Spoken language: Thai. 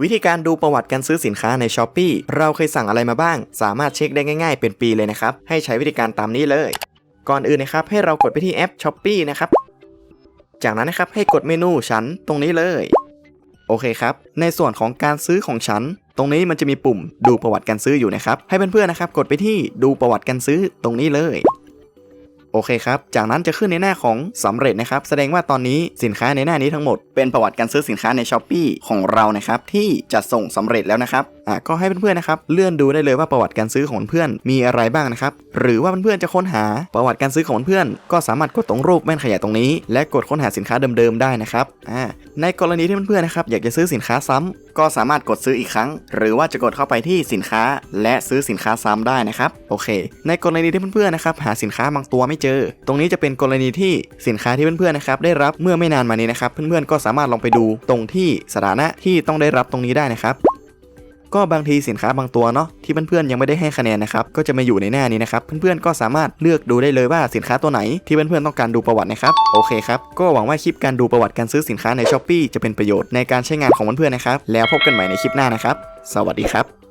วิธีการดูประวัติการซื้อสินค้าใน s h อ p e e เราเคยสั่งอะไรมาบ้าง สามารถเช็คได้ง่ายๆ เป็นปีเลยนะครับ ให้ใช้วิธีการตามนี้เลย ก่อนอื่นนะครับให้เรากดไปที่แอป s h อ p e e นะครับ จากนั้นนะครับให้กดเมนูฉันตรงนี้เลย โอเคครับ ในส่วนของการซื้อของฉัน ตรงนี้มันจะมีปุ่มดูประวัติการซื้ออยู่นะครับ ให้เพื่อนๆนะครับกดไปที่ดูประวัติการซื้อตรงนี้เลย โอเคครับ จากนั้นจะขึ้นในหน้าของสำเร็จนะครับ แสดงว่าตอนนี้สินค้าในหน้านี้ทั้งหมดเป็นประวัติการซื้อสินค้าในช้อปปีของเรานะครับที่จะส่งสำเร็จแล้วนะครับอะก็ให้เพื่อนๆนะครับเลื่อนดูได้เลยว่าประวัติการซื้อของเพื่อนมีอะไรบ้างนะครับหรือว่าเพื่อนๆจะค้นหาประวัติการซื้อของเพื่อนก็สามารถกดตรงรูปแว่นขยายตรงนี้ และกดค้นหาสินค้าเดิมๆได้นะครับอ่า ในกรณีที่เพื่อนๆนะครับอยากจะซื้อสินค้าซ้ำก็สามารถกดซื้ออีกครั้ง หรือว่าจะกดเข้าไปที่สินค้า และซื้อสินค้าซ้ำได้นะครับโอเค ในกรณีที่เพื่อนๆนะครับหาสินค้าบางตัวไม่เจอ ตรงนี้จะเป็นกรณีที่สินค้าที่เพื่อนๆนะครับได้รับเมื่อไม่นานมานี้นะครับ เพื่อนๆก็สามารถลองไปดูตรงที่สถานะที่ต้องได้รับตรงนี้ได้นะครับ ก็บางทีสินค้าบางตัวเนาะที่เพื่อนๆยังไม่ได้ให้คะแนนนะครับก็จะมาอยู่ในหน้านี้นะครับเพื่อนๆก็สามารถเลือกดูได้เลยว่าสินค้าตัวไหนที่เพื่อนๆต้องการดูประวัตินะครับโอเคครับก็หวังว่าคลิปการดูประวัติการซื้อสินค้าใน s h อ p e e จะเป็นประโยชน์ในการใช้งานของเพื่อนๆนะครับแล้วพบกันใหม่ในคลิปหน้านะครับ สวัสดีครับ